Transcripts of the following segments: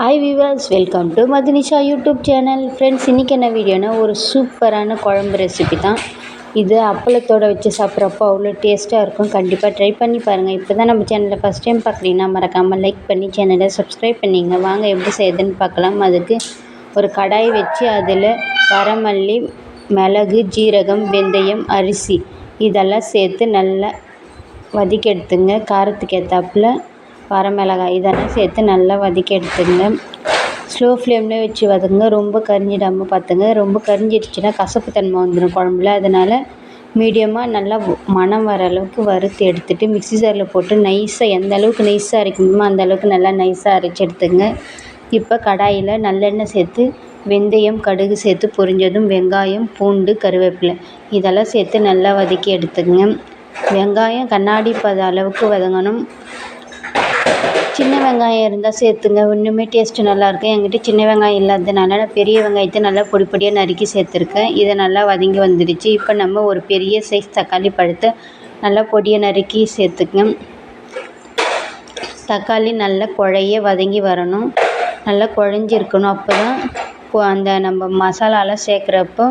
Hi Vilas welcome to Madhunisha YouTube channel friends இன்றைக்கி என்ன வீடியோனா ஒரு சூப்பரான குழம்பு ரெசிபி தான். இது அப்பளத்தோடு வச்சு சாப்பிட்றப்போ அவ்வளோ டேஸ்ட்டாக இருக்கும். கண்டிப்பாக ட்ரை பண்ணி பாருங்கள் இப்போ தான் நம்ம சேனலில் ஃபஸ்ட் டைம் பார்க்குறீங்கன்னா மறக்காமல் லைக் பண்ணி சேனலை சப்ஸ்கிரைப் பண்ணிங்க. வாங்க எப்படி செய்யுதுன்னு பார்க்கலாம். அதுக்கு ஒரு கடாய் வச்சு அதில் வரமல்லி மிளகு ஜீரகம் வெந்தயம் அரிசி இதெல்லாம் சேர்த்து நல்லா வதக்கி எடுத்துங்க. காரத்துக்கு ஏற்றாப்புல வரமிளகாய் இதெல்லாம் சேர்த்து நல்லா வதக்கி எடுத்துங்க. ஸ்லோ ஃப்ளேம்லேயே வச்சு வதங்க ரொம்ப கரிஞ்சிடாமல் பார்த்துங்க. ரொம்ப கரிஞ்சிடுச்சுன்னா கசப்பு தன்மை வந்துடும் குழம்புல. அதனால் மீடியமாக நல்லா மணம் வர அளவுக்கு வறுத்து எடுத்துகிட்டு மிக்சி ஜாரில் போட்டு நைஸாக எந்த அளவுக்கு நைஸாக அரைக்க முடியுமோ அந்த அளவுக்கு நல்லா நைஸாக அரைச்சி எடுத்துங்க. இப்போ கடாயில் நல்லெண்ணெய் சேர்த்து வெந்தயம் கடுகு சேர்த்து பொரிஞ்சதும் வெங்காயம் பூண்டு கருவேப்பிலை இதெல்லாம் சேர்த்து நல்லா வதக்கி எடுத்துங்க. வெங்காயம் கண்ணாடி பத அளவுக்கு வதங்கணும். சின்ன வெங்காயம் இருந்தால் சேர்த்துங்க. இன்னுமே டேஸ்ட்டு நல்லாயிருக்கும் என்கிட்ட சின்ன வெங்காயம் இல்லாததுனால நான் பெரிய வெங்காயத்தை நல்லா பொடி பொடியாக நறுக்கி சேர்த்துருக்கேன். இதை நல்லா வதங்கி வந்துடுச்சு இப்போ நம்ம ஒரு பெரிய சைஸ் தக்காளி பழத்தை நல்லா பொடியை நறுக்கி சேர்த்துக்கங்க. தக்காளி நல்லா குழைய வதங்கி வரணும். நல்லா குழஞ்சிருக்கணும். அப்போ தான் அந்த நம்ம மசாலாலாம் சேர்க்குறப்போ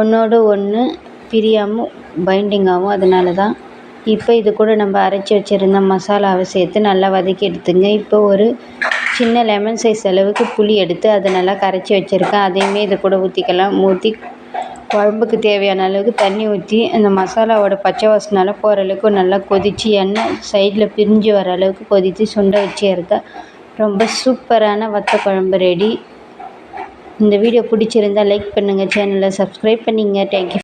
ஒன்றோடு ஒன்று பிரியாமல் பைண்டிங் ஆகும். அதனால தான் இப்போ இது கூட நம்ம அரைச்சி வச்சுருந்த மசாலாவை சேர்த்து நல்லா வதக்கி எடுத்துங்க. இப்போ ஒரு சின்ன லெமன் சைஸ் அளவுக்கு புளி எடுத்து அதை நல்லா கரைச்சி வச்சுருக்கேன். அதையுமே இது கூட ஊற்றிக்கலாம் ஊற்றி குழம்புக்கு தேவையான அளவுக்கு தண்ணி ஊற்றி அந்த மசாலாவோட பச்சை வாசனால் போகிற அளவுக்கு நல்லா கொதித்து எண்ணெய் சைடில் பிரிஞ்சு வர அளவுக்கு கொதித்து சுண்ட வச்சு எடுத்தால் ரொம்ப சூப்பரான வத்த குழம்பு ரெடி இந்த வீடியோ பிடிச்சிருந்தா லைக் பண்ணுங்கள் சேனலை சப்ஸ்கிரைப் பண்ணிங்க. தேங்க்யூ